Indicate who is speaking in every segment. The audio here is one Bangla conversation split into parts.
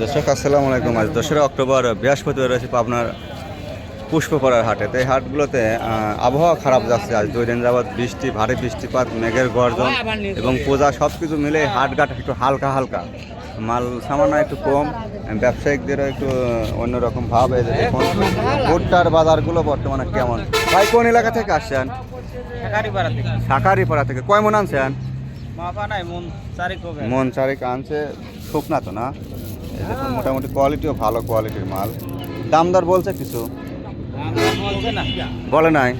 Speaker 1: দর্শক আসসালামু আলাইকুম আজ দোসরা অক্টোবর বৃহস্পতিবার রয়েছে পাবনার পুষ্পপাড়ার হাটে। তো এই হাটগুলোতে আবহাওয়া খারাপ যাচ্ছে। আজ দুই দিন যাবৎ বৃষ্টি ভারী বৃষ্টিপাত মেঘের গর্জন এবং পূজা সব কিছু মিলে হাটঘাট একটু হালকা হালকা। মাল সামান্য একটু কম ব্যবসায়িকদেরও একটু অন্যরকম ভাব। যে দেখুন ভুট্টার বাজারগুলো বর্তমানে কেমন? ভাই কোন এলাকা থেকে আসছেন?
Speaker 2: শাকারিপাড়া থেকে।
Speaker 1: থেকে। কয় মন আনছেন?
Speaker 2: মন
Speaker 1: চারিক আনছে। শুকনা তো না? দেখুন মোটামুটি কোয়ালিটিও ভালো কোয়ালিটির মাল। দামদার বলছে কিছু?
Speaker 2: না
Speaker 1: বলে নাই।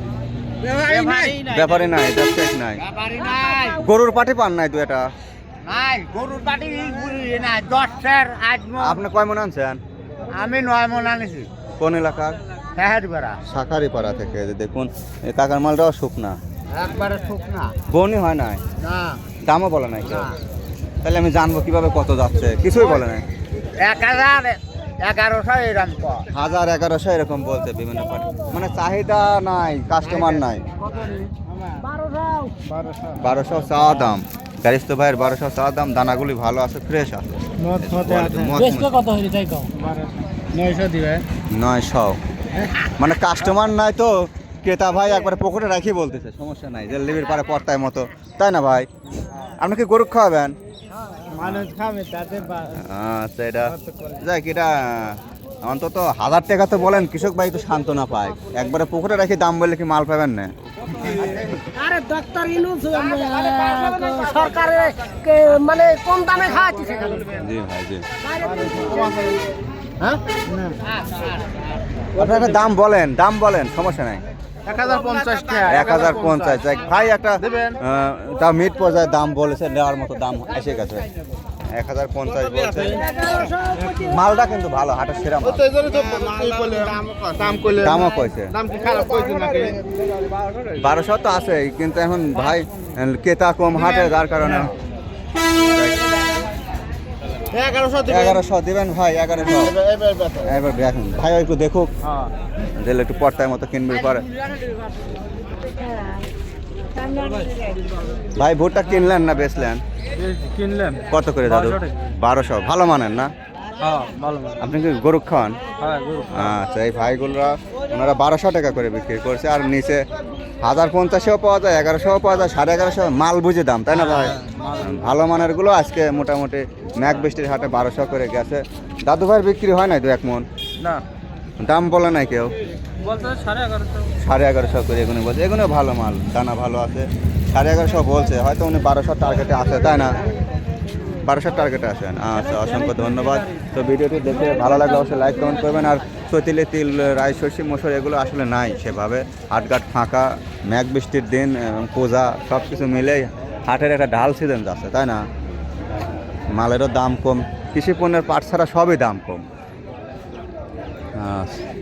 Speaker 1: ব্যাপারে নাই ব্যবসায়িক নাই। গরুর পাটি পান নাই দু এটা? আপনি কয় মন আনছেন?
Speaker 2: আমি নয় মন আনিছি।
Speaker 1: কোন এলাকার? শাকারিপাড়া থেকে দেখুন কাকার মালটাও শুকনা।
Speaker 2: একবারে শুকনা।
Speaker 1: বনি হয় নাই? দামও বলে নাই কেউ? তাহলে আমি জানব কীভাবে কত যাচ্ছে। কিছুই বলে নাই।
Speaker 2: এক হাজার এগারোশো এরকম
Speaker 1: হাজার এগারোশো এরকম বলছে বিভিন্ন পাটি মানে চাহিদা নাই কাস্টমার নাই।
Speaker 2: বারোশো
Speaker 1: চা দাম। গ্যারিস্ত ভাইয়ের বারোশো চা দাম দানাগুলি ভালো আছে ফ্রেশ আছে।
Speaker 2: নয়শো
Speaker 1: মানে কাস্টমার নাই তো ক্রেতা ভাই একবার পকেটে রাখি বলতেছে সমস্যা নাই। যে লিবির পারে পর্তায় মতো। তাই না ভাই? আপনি কি গরু খাওয়াবেন? আচ্ছা এটা অন্তত হাজার টাকা তো বলেন কৃষক ভাই তো সান্ত্বনা পায়। একবারে পুকুরে রাখি দাম বললে কি মাল পাবেন না?
Speaker 3: আরে ডাক্তার ইনুস সরকারে মানে কম দামে খাওয়াচ্ছে
Speaker 1: জি ভাই জি।
Speaker 3: হ্যাঁ?
Speaker 1: দাম বলেন দাম বলেন সমস্যা নাই।
Speaker 2: এক হাজার পঞ্চাশ
Speaker 1: ভাই একটা তা মিট পর্যায়ে দাম বলেছে নেওয়ার মতো দাম এসে গেছে। এক হাজার পঞ্চাশ বলছে। মালটা কিন্তু ভালো হাটের সেরা দামও কইছে। বারোশো তো আছে কিন্তু এখন ভাই কেতা কম হাটে যার কারণে
Speaker 2: এগারোশো
Speaker 1: দিবেন? ভাই এগারোশো। এবার দেখুন ভাই একটু দেখুক। দিলে একটু পর্তায় মতো কিনবে পরে। ভাই ভুট্টা কিনলেন না বেচলেন?
Speaker 2: কিনলেন।
Speaker 1: কত করে দাদু? বারোশো ভালো মানেন না?
Speaker 2: হ্যাঁ
Speaker 1: আপনি কি গরু খান?
Speaker 2: হ্যাঁ
Speaker 1: আচ্ছা এই ভাইগুলোরা ওনারা বারোশো টাকা করে বিক্রি করছে আর নিচে হাজার পঞ্চাশেও পাওয়া যায় এগারোশোও পাওয়া যায় সাড়ে এগারোশো মাল বুঝে দাম তাই না ভাই? ভালো মানেরগুলো আজকে মোটামুটি ম্যাক বৃষ্টির হাটে বারোশো করে গেছে। দাদু ভাইয়ের বিক্রি হয় নাই দু এক মন?
Speaker 2: না।
Speaker 1: দাম বলে নাই কেউ?
Speaker 2: সাড়ে এগারোশো।
Speaker 1: করে এগুলো বলছে এগুলো ভালো মাল দানা ভালো আছে। সাড়ে এগারোশো বলছে হয়তো উনি বারোশো টার্গেটে আছে তাই না? বারোশো টার্গেটে আসেন। আচ্ছা অসংখ্য ধন্যবাদ। তো ভিডিওটি দেখে ভালো লাগলে অবশ্যই লাইক কমেন্ট করবেন। আর চতিলে তিল রাই শস্য মসুর, এগুলো আসলে নাই সেভাবে। হাটঘাট ফাঁকা ম্যাঘ বৃষ্টির দিন পূজা সব কিছু মিলেই হাটের একটা ঢাল সিজন যাচ্ছে, তাই না? মালেরও দাম কম, কৃষি পণ্যের পাট ছাড়া সবই দাম কম। আচ্ছা।